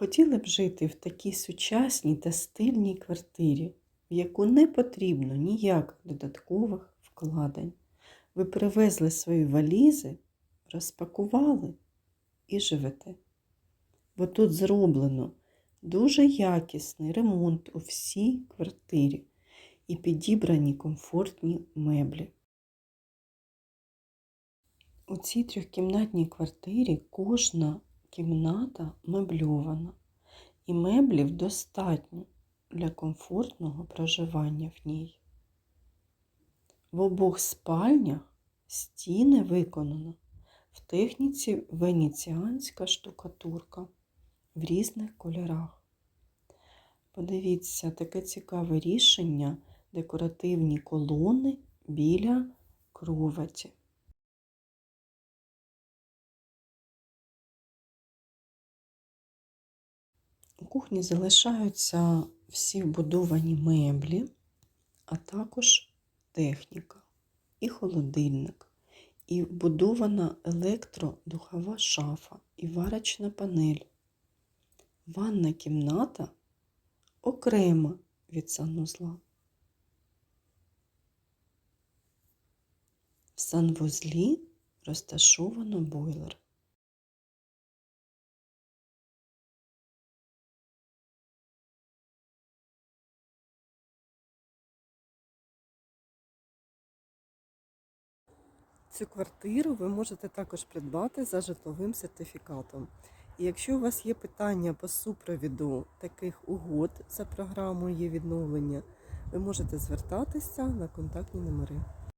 Хотіли б жити в такій сучасній та стильній квартирі, в яку не потрібно ніяких додаткових вкладень. Ви привезли свої валізи, розпакували і живете. Бо тут зроблено дуже якісний ремонт у всій квартирі і підібрані комфортні меблі. У цій трьохкімнатній квартирі кожна кімната мебльована, і меблів достатньо для комфортного проживання в ній. В обох спальнях стіни виконано в техніці венеціанська штукатурка в різних кольорах. Подивіться, таке цікаве рішення декоративні колони біля кроваті. У кухні залишаються всі вбудовані меблі, а також техніка, і холодильник, і вбудована електродухова шафа, і варочна панель. Ванна кімната окрема від санузла. В санвузлі розташовано бойлер. Цю квартиру ви можете також придбати за житловим сертифікатом. І якщо у вас є питання по супровіду таких угод за програмою є відновлення, ви можете звертатися на контактні номери.